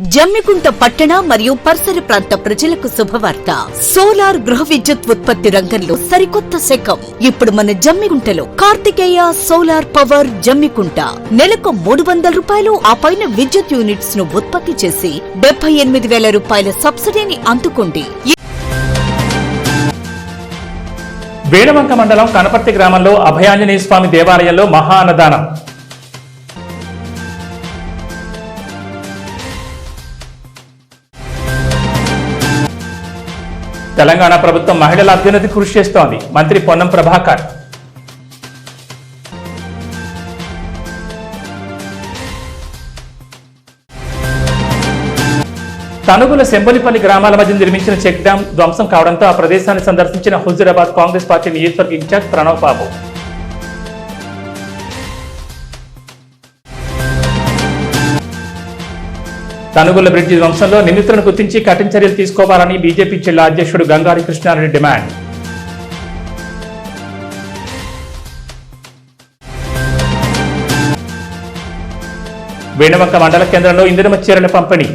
జమ్మికుంట పట్టణ మరియు పరిసర ప్రాంత ప్రజలకు శుభవార్త. సోలార్ గృహ విద్యుత్ ఉత్పత్తి రంగంలో సరికొత్త శకం. ఇప్పుడు మన జమ్మికుంటలో కార్తికేయ సోలార్ పవర్ జమ్మికుంట. నెలకు మూడు వందల రూపాయలు ఆ పైన విద్యుత్ యూనిట్స్ను ఉత్పత్తి చేసి డెబ్బై ఎనిమిది వేల రూపాయల సబ్సిడీని అందుకోండి. వేణవంక మండలం కనపర్తి గ్రామంలో అభయాంజనేయ స్వామి దేవాలయంలో మహా అన్నదానం. తెలంగాణ ప్రభుత్వం మహిళల అభ్యున్నతి కృషి చేస్తోంది. మంత్రి పొన్నం ప్రభాకర్. తనుగుల సెంబలిపల్లి గ్రామాల మధ్య నిర్మించిన చెక్ డ్యాం ధ్వంసం కావడంతో ఆ ప్రదేశాన్ని సందర్శించిన హుజూరాబాద్ కాంగ్రెస్ పార్టీ నియోజకవర్గ ఇన్ఛార్జ్ ప్రణవ్ బాబు. తనుగుల బ్రిడ్జి ధ్వంసంలో నిందితులను గుర్తించి కఠిన చర్యలు తీసుకోవాలని బీజేపీ జిల్లా అధ్యక్షుడు గంగారి కృష్ణారెడ్డి డిమాండ్. వేణవంక మండల కేంద్రంలో ఇంధన చీరల పంపిణీ.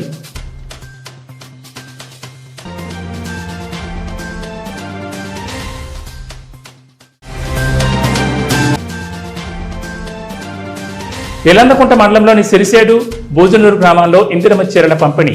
ఎలందకుంట మండలంలోని సిరిసేడు భోజనూరు గ్రామాల్లో ఇందిరమ చీరల పంపిణీ.